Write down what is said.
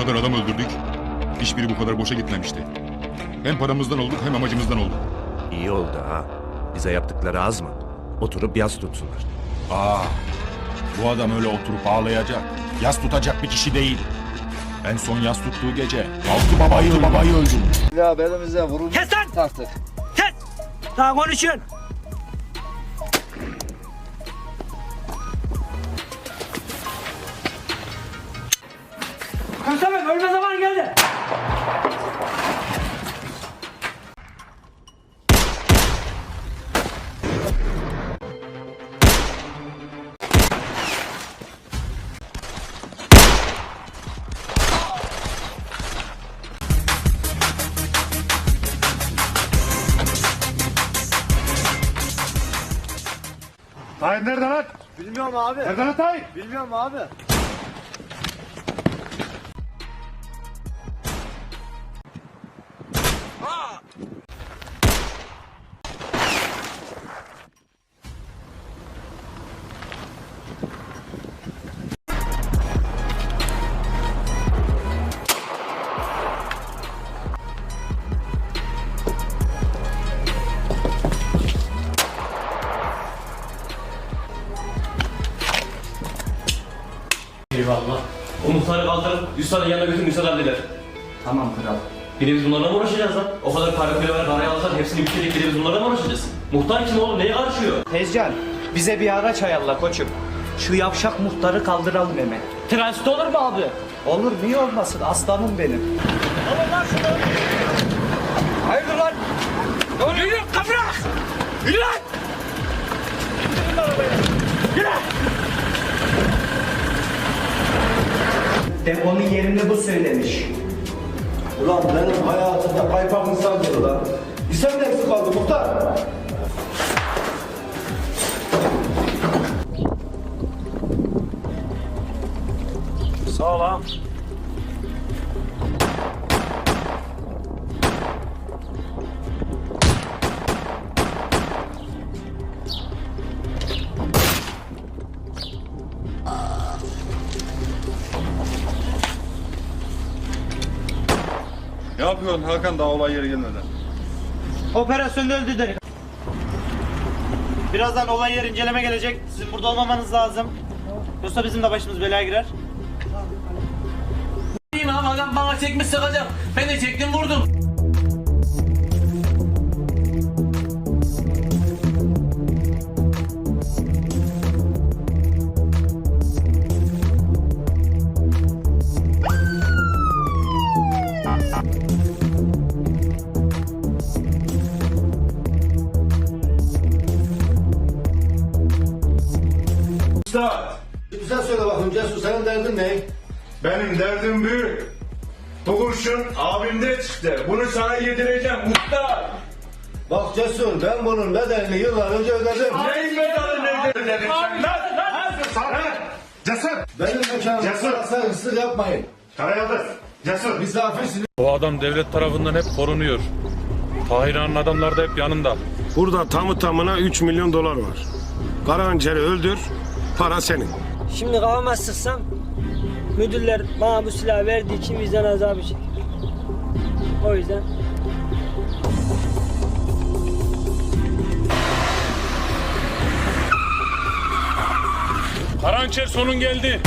kadar adam öldürdük. Hiçbiri bu kadar boşa gitmemişti. Hem paramızdan olduk hem amacımızdan olduk. İyi oldu ha. Bize yaptıkları az mı? Oturup yaz tutsunlar. Aa, bu adam öyle oturup ağlayacak. Yas tutacak bir kişi değil. En son yas tuttuğu gece altı babayı babayı öldürmüş. Ya belimize vurulmuş Kes lan! taktık. Kes! Daha konuşuyorsun. Tahir nerede lan? Bilmiyorum abi. Nerede lan Tahir? Bilmiyorum abi. Eyvallah. O muhtarı kaldırıp Yusuf'un yanına götürün Yusuf halleder. Tamam kral. Bir de biz bunlarla mı uğraşacağız lan? O kadar para pire var, parayı alsak hepsini bitirdik bir de biz bunlarla mı uğraşacağız? Muhtar kim oğlum? Neye karışıyor? Tezcan, bize bir araç ayarla koçum. Şu yavşak muhtarı kaldıralım hemen. Transit olur mu abi? Olur niye olmasın aslanım benim. Hayırdır lan? Yürü kapıya! Yürü lan! Yerini bu söylemiş. Ulan benim hayatımda kaypak insan diyor lan. İsem de eksik kaldı muhtar. Ne yapıyorsun Hakan daha olay yeri gelmeden? Operasyonda öldürdük. Birazdan olay yeri inceleme gelecek. Sizin burada olmamanız lazım. Yoksa bizim de başımız belaya girer. Adam bana çekmiş sıkacak. Ben de çektim vurdum. Usta, Güzel söyle bakayım Cesur senin derdin ne? benim derdim büyük. Bu kurşun abimde çıktı. Bunu sana yedireceğim muhtar. Bak Cesur ben bunun bedelini yıllar önce ödedim. Neyin bedalı nerede ödedin sen lan? Sana! Cesur! Benim mekanımda Cesur. sen hırsızlık yapmayın. Karayıldız! Cesur! Misafirsiniz. O adam devlet tarafından hep korunuyor. Tahir Han'ın adamları da hep yanında. Burada tamı tamına 3 milyon dolar var. Karahançer'i öldür, para senin. Şimdi kafama sıksam müdürler bana bu silahı verdiği için vicdan azabı çeker. O yüzden Karançer sonun geldi.